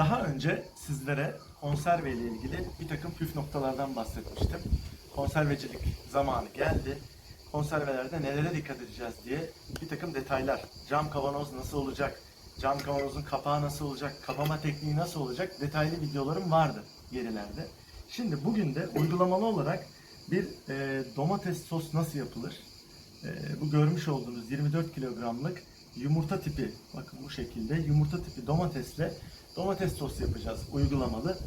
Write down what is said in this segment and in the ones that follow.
Daha önce sizlere konserve ile ilgili bir takım püf noktalardan bahsetmiştim. Konservecilik zamanı geldi. Konservelerde nelere dikkat edeceğiz diye bir takım detaylar. Cam kavanoz nasıl olacak? Cam kavanozun kapağı nasıl olacak? Kapama tekniği nasıl olacak? Detaylı videolarım vardı gerilerde. Şimdi bugün de uygulamalı olarak bir e, domates sos nasıl yapılır? E, bu görmüş olduğunuz 24 kilogramlık yumurta tipi, bakın bu şekilde yumurta tipi domatesle domates sos yapacağız uygulamalı.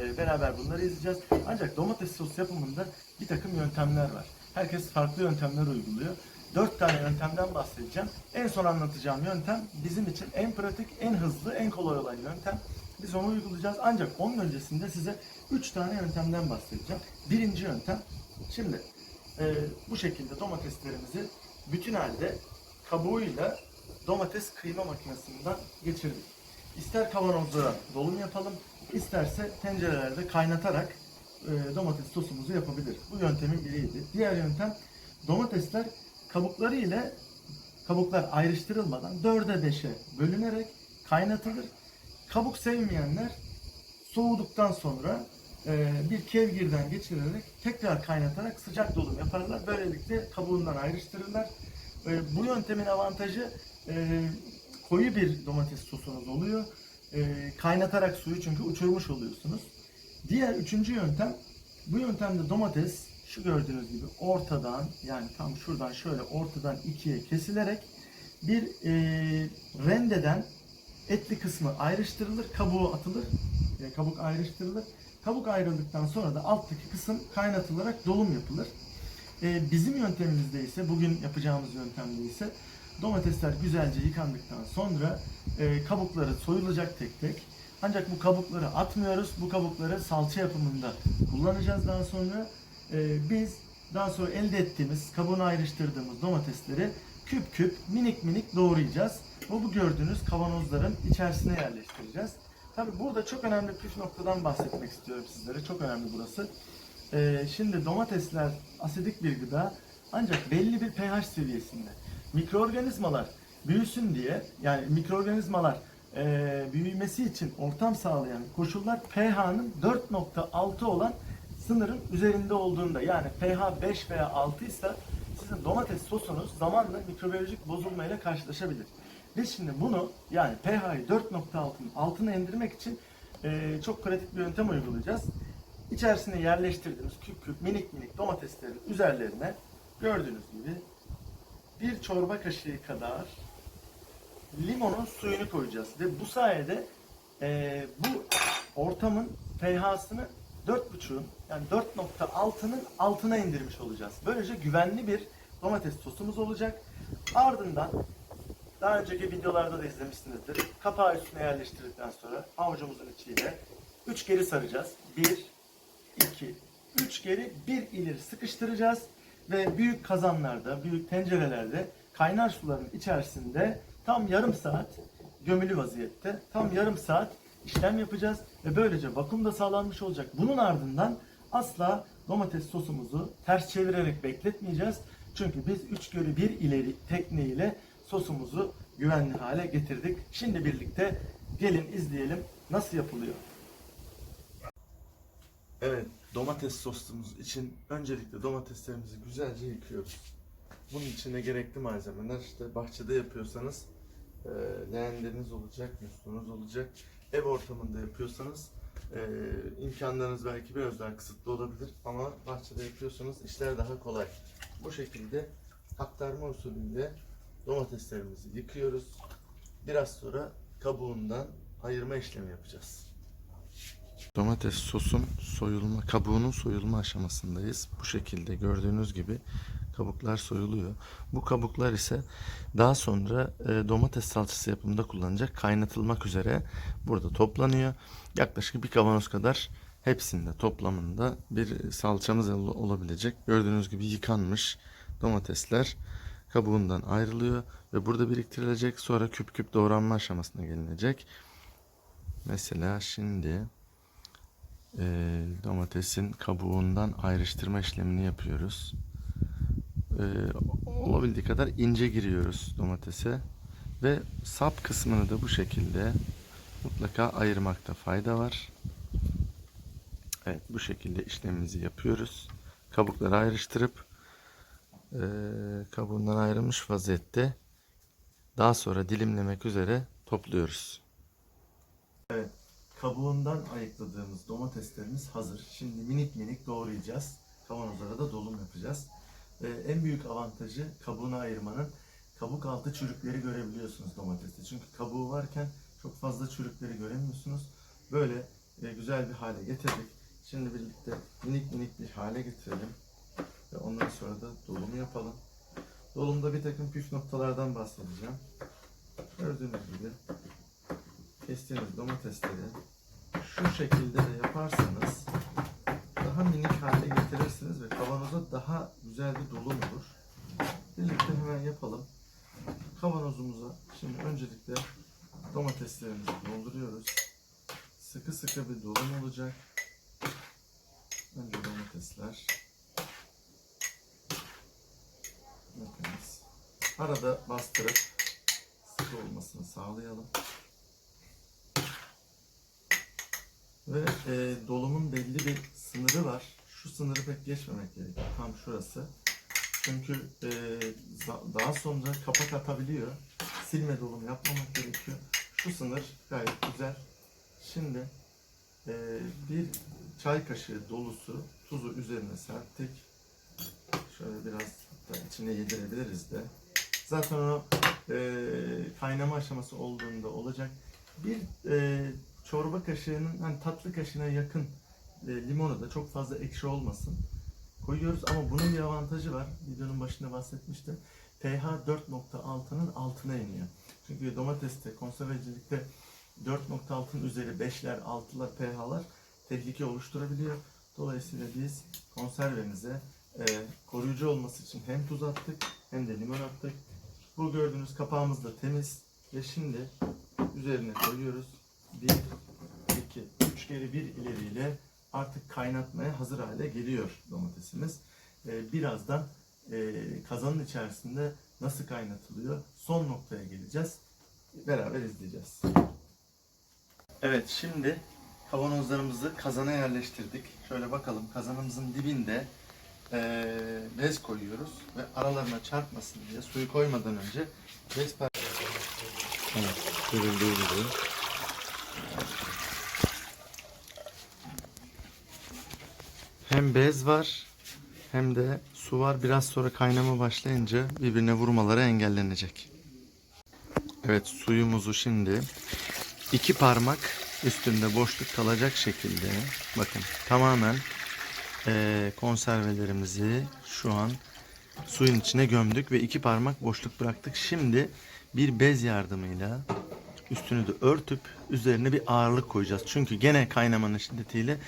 E, beraber bunları izleyeceğiz. Ancak domates sos yapımında bir takım yöntemler var. Herkes farklı yöntemler uyguluyor. Dört tane yöntemden bahsedeceğim. En son anlatacağım yöntem bizim için en pratik, en hızlı, en kolay olan yöntem. Biz onu uygulayacağız. Ancak onun öncesinde size üç tane yöntemden bahsedeceğim. Birinci yöntem, şimdi e, bu şekilde domateslerimizi bütün halde kabuğuyla domates kıyma makinesinden geçirdik. İster kavanozlara dolum yapalım, isterse tencerelerde kaynatarak e, domates sosumuzu yapabilir. Bu yöntemin biriydi. Diğer yöntem domatesler kabukları ile kabuklar ayrıştırılmadan 4'e 5'e bölünerek kaynatılır. Kabuk sevmeyenler soğuduktan sonra e, bir kevgirden geçirerek tekrar kaynatarak sıcak dolum yaparlar. Böylelikle kabuğundan ayrıştırırlar. E, bu yöntemin avantajı e, koyu bir domates sosunuz oluyor. E, kaynatarak suyu çünkü uçurmuş oluyorsunuz. Diğer üçüncü yöntem, bu yöntemde domates şu gördüğünüz gibi ortadan yani tam şuradan şöyle ortadan ikiye kesilerek bir e, rendeden etli kısmı ayrıştırılır, kabuğu atılır, e, kabuk ayrıştırılır. Kabuk ayrıldıktan sonra da alttaki kısım kaynatılarak dolum yapılır. E, bizim yöntemimizde ise, bugün yapacağımız yöntemde ise domatesler güzelce yıkandıktan sonra e, kabukları soyulacak tek tek. Ancak bu kabukları atmıyoruz. Bu kabukları salça yapımında kullanacağız daha sonra. E, biz daha sonra elde ettiğimiz, kabuğunu ayrıştırdığımız domatesleri küp küp, minik minik doğrayacağız. Bu, bu gördüğünüz kavanozların içerisine yerleştireceğiz. Tabi burada çok önemli püf noktadan bahsetmek istiyorum sizlere. Çok önemli burası. Ee, şimdi domatesler asidik bir gıda ancak belli bir pH seviyesinde. Mikroorganizmalar büyüsün diye yani mikroorganizmalar e, büyümesi için ortam sağlayan koşullar pH'nın 4.6 olan sınırın üzerinde olduğunda yani pH 5 veya 6 ise sizin domates sosunuz zamanla mikrobiyolojik bozulmayla karşılaşabilir. Biz şimdi bunu yani pH'yi 4.6'nın altına indirmek için e, çok pratik bir yöntem uygulayacağız. İçerisine yerleştirdiğimiz küp küp minik minik domateslerin üzerlerine gördüğünüz gibi bir çorba kaşığı kadar limonun suyunu koyacağız ve bu sayede e, bu ortamın pH'sını 4.5'un yani 4.6'nın altına indirmiş olacağız. Böylece güvenli bir domates sosumuz olacak. Ardından daha önceki videolarda da izlemişsinizdir. Kapağı üstüne yerleştirdikten sonra avucumuzun içiyle 3 geri saracağız. 1, 2, 3 geri 1 ileri sıkıştıracağız. Ve büyük kazanlarda, büyük tencerelerde kaynar suların içerisinde tam yarım saat gömülü vaziyette tam yarım saat işlem yapacağız ve böylece vakum da sağlanmış olacak. Bunun ardından asla domates sosumuzu ters çevirerek bekletmeyeceğiz. Çünkü biz 3 görü 1 ileri tekniğiyle sosumuzu güvenli hale getirdik. Şimdi birlikte gelin izleyelim nasıl yapılıyor. Evet, domates sosumuz için öncelikle domateslerimizi güzelce yıkıyoruz. Bunun için de gerekli malzemeler işte bahçede yapıyorsanız e, leğenleriniz olacak, musluğunuz olacak. Ev ortamında yapıyorsanız e, imkanlarınız belki biraz daha kısıtlı olabilir ama bahçede yapıyorsanız işler daha kolay. Bu şekilde aktarma usulüyle domateslerimizi yıkıyoruz. Biraz sonra kabuğundan ayırma işlemi yapacağız. Domates sosun soyulma, kabuğunun soyulma aşamasındayız. Bu şekilde gördüğünüz gibi kabuklar soyuluyor. Bu kabuklar ise daha sonra e, domates salçası yapımında kullanacak kaynatılmak üzere burada toplanıyor. Yaklaşık bir kavanoz kadar hepsinde toplamında bir salçamız ol- olabilecek. Gördüğünüz gibi yıkanmış domatesler kabuğundan ayrılıyor ve burada biriktirilecek. Sonra küp küp doğranma aşamasına gelinecek. Mesela şimdi e, domatesin kabuğundan ayrıştırma işlemini yapıyoruz. E, olabildiği kadar ince giriyoruz domatese ve sap kısmını da bu şekilde mutlaka ayırmakta fayda var. Evet bu şekilde işlemimizi yapıyoruz. Kabukları ayrıştırıp eee kabuğundan ayrılmış vaziyette daha sonra dilimlemek üzere topluyoruz. Evet, kabuğundan ayıkladığımız domateslerimiz hazır. Şimdi minik minik doğrayacağız. Kavanozlara da dolum yapacağız. Ee, en büyük avantajı kabuğunu ayırmanın kabuk altı çürükleri görebiliyorsunuz domateste. Çünkü kabuğu varken çok fazla çürükleri göremiyorsunuz. Böyle e, güzel bir hale getirdik. Şimdi birlikte minik minik bir hale getirelim. Ve ondan sonra da dolumu yapalım. Dolumda bir takım püf noktalardan bahsedeceğim. Gördüğünüz gibi kestiğiniz domatesleri şu şekilde de yaparsanız daha minik hale getirirsiniz ve kavanoza daha güzel bir dolum olur. Birlikte hemen yapalım. Kavanozumuza şimdi öncelikle domateslerimizi dolduruyoruz. Sıkı sıkı bir dolum olacak. Önce domatesler. Bakınız. Arada bastırıp sıkı olmasını sağlayalım. Ve e, dolumun belli bir sınırı var. Şu sınırı pek geçmemek gerekiyor. Tam şurası. Çünkü e, daha sonra kapak atabiliyor. Silme dolum yapmamak gerekiyor. Şu sınır gayet güzel. Şimdi e, bir çay kaşığı dolusu tuzu üzerine serptik. Şöyle biraz hatta içine yedirebiliriz de. Zaten o e, kaynama aşaması olduğunda olacak. Bir e, çorba kaşığının hani tatlı kaşığına yakın e, limonu da çok fazla ekşi olmasın. Koyuyoruz ama bunun bir avantajı var. Videonun başında bahsetmiştim. pH 4.6'nın altına iniyor. Çünkü domateste, konservecilikte 4.6'nın üzeri 5'ler, 6'lar, pH'lar tehlike oluşturabiliyor. Dolayısıyla biz konservemize e, koruyucu olması için hem tuz attık hem de limon attık. Bu gördüğünüz kapağımız da temiz ve şimdi üzerine koyuyoruz. 1, 2, 3 kere bir ileriyle artık kaynatmaya hazır hale geliyor domatesimiz. Ee, birazdan e, kazanın içerisinde nasıl kaynatılıyor son noktaya geleceğiz. Beraber izleyeceğiz. Evet şimdi kavanozlarımızı kazana yerleştirdik. Şöyle bakalım kazanımızın dibinde e, bez koyuyoruz ve aralarına çarpmasın diye suyu koymadan önce bez par- Evet, görüldüğü gibi. Hem bez var hem de su var. Biraz sonra kaynama başlayınca birbirine vurmaları engellenecek. Evet suyumuzu şimdi iki parmak üstünde boşluk kalacak şekilde bakın tamamen eee, konservelerimizi şu an suyun içine gömdük ve iki parmak boşluk bıraktık. Şimdi bir bez yardımıyla üstünü de örtüp üzerine bir ağırlık koyacağız. Çünkü gene kaynamanın şiddetiyle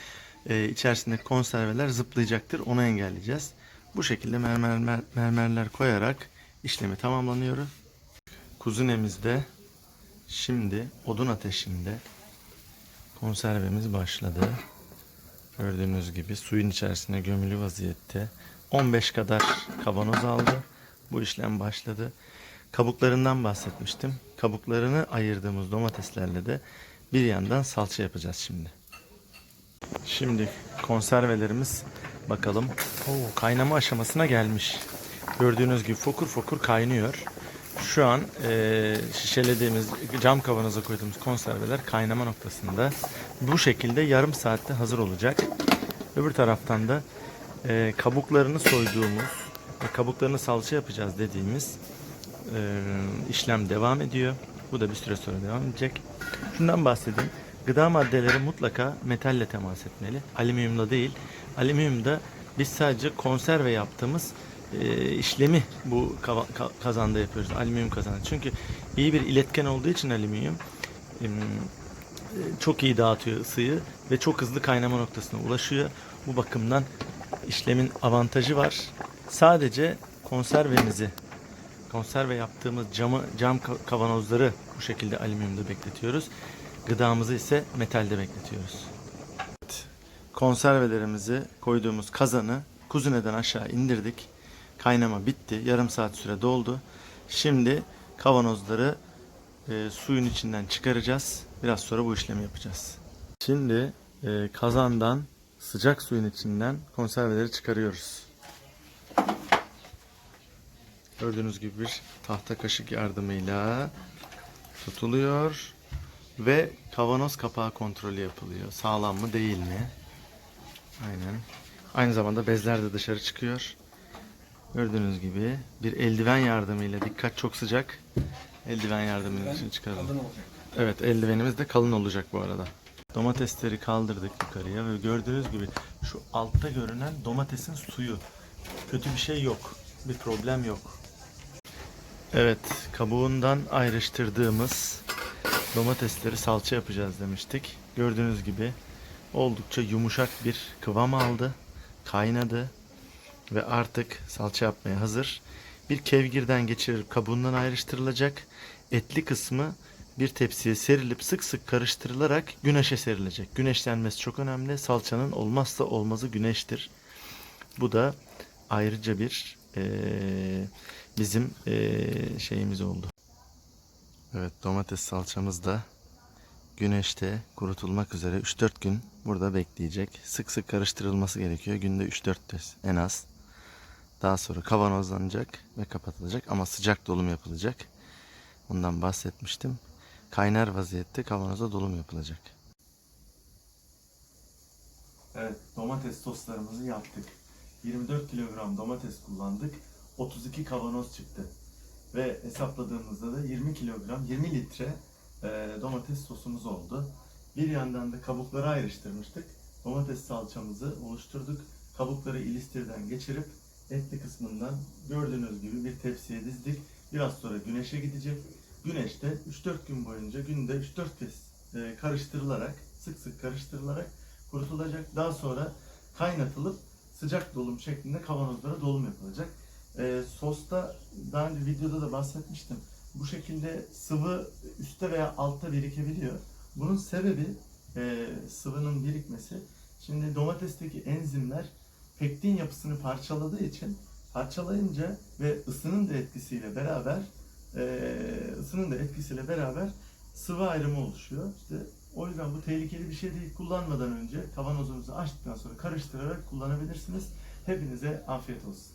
e, içerisindeki konserveler zıplayacaktır. Onu engelleyeceğiz. Bu şekilde mermer, mermerler koyarak işlemi tamamlanıyor. Kuzinemizde şimdi odun ateşinde konservemiz başladı. Gördüğünüz gibi suyun içerisine gömülü vaziyette 15 kadar kavanoz aldı. Bu işlem başladı. Kabuklarından bahsetmiştim. Kabuklarını ayırdığımız domateslerle de bir yandan salça yapacağız şimdi. Şimdi konservelerimiz bakalım. Oo, kaynama aşamasına gelmiş. Gördüğünüz gibi fokur fokur kaynıyor. Şu an eee, şişelediğimiz cam kavanoza koyduğumuz konserveler kaynama noktasında. Bu şekilde yarım saatte hazır olacak. Öbür taraftan da eee, kabuklarını soyduğumuz kabuklarını salça yapacağız dediğimiz işlem devam ediyor. Bu da bir süre sonra devam edecek. Şundan bahsedeyim. Gıda maddeleri mutlaka metalle temas etmeli. Alüminyumla değil. Alüminyumda biz sadece konserve yaptığımız e, işlemi bu kazanda yapıyoruz. Alüminyum kazanı. Çünkü iyi bir iletken olduğu için alüminyum e, çok iyi dağıtıyor ısıyı ve çok hızlı kaynama noktasına ulaşıyor. Bu bakımdan işlemin avantajı var. Sadece konservemizi konserve yaptığımız camı cam ka- kavanozları bu şekilde alüminyumda bekletiyoruz. Gıdamızı ise metalde bekletiyoruz. Konservelerimizi koyduğumuz kazanı kuzineden aşağı indirdik. Kaynama bitti. Yarım saat süre doldu. Şimdi kavanozları e, suyun içinden çıkaracağız Biraz sonra bu işlemi yapacağız. Şimdi e, kazandan sıcak suyun içinden konserveleri çıkarıyoruz. Gördüğünüz gibi bir tahta kaşık yardımıyla tutuluyor ve kavanoz kapağı kontrolü yapılıyor. Sağlam mı değil mi? Aynen. Aynı zamanda bezler de dışarı çıkıyor. Gördüğünüz gibi bir eldiven yardımıyla dikkat çok sıcak. Eldiven yardımıyla için çıkaralım. Evet eldivenimiz de kalın olacak bu arada. Domatesleri kaldırdık yukarıya ve gördüğünüz gibi şu altta görünen domatesin suyu. Kötü bir şey yok. Bir problem yok. Evet kabuğundan ayrıştırdığımız domatesleri salça yapacağız demiştik. Gördüğünüz gibi oldukça yumuşak bir kıvam aldı. Kaynadı ve artık salça yapmaya hazır. Bir kevgirden geçirip kabuğundan ayrıştırılacak. Etli kısmı bir tepsiye serilip sık sık karıştırılarak güneşe serilecek. Güneşlenmesi çok önemli. Salçanın olmazsa olmazı güneştir. Bu da ayrıca bir eee, bizim eee, şeyimiz oldu. Evet domates salçamız da güneşte kurutulmak üzere 3-4 gün burada bekleyecek. Sık sık karıştırılması gerekiyor. Günde 3-4 kez en az. Daha sonra kavanozlanacak ve kapatılacak ama sıcak dolum yapılacak. Bundan bahsetmiştim. Kaynar vaziyette kavanoza dolum yapılacak. Evet, domates soslarımızı yaptık. 24 kilogram domates kullandık. 32 kavanoz çıktı. Ve hesapladığımızda da 20 kilogram, 20 litre e, domates sosumuz oldu. Bir yandan da kabukları ayrıştırmıştık. Domates salçamızı oluşturduk. Kabukları ilistirden geçirip etli kısmından gördüğünüz gibi bir tepsiye dizdik. Biraz sonra güneşe gidecek. Güneşte 3-4 gün boyunca günde 3-4 kez e, karıştırılarak, sık sık karıştırılarak kurutulacak. Daha sonra kaynatılıp sıcak dolum şeklinde kavanozlara dolum yapılacak. E, sosta daha önce videoda da bahsetmiştim. Bu şekilde sıvı üstte veya altta birikebiliyor. Bunun sebebi e, sıvının birikmesi. Şimdi domatesteki enzimler pektin yapısını parçaladığı için parçalayınca ve ısının da etkisiyle beraber e, ısının da etkisiyle beraber sıvı ayrımı oluşuyor. İşte o yüzden bu tehlikeli bir şey değil. Kullanmadan önce kavanozunuzu açtıktan sonra karıştırarak kullanabilirsiniz. Hepinize afiyet olsun.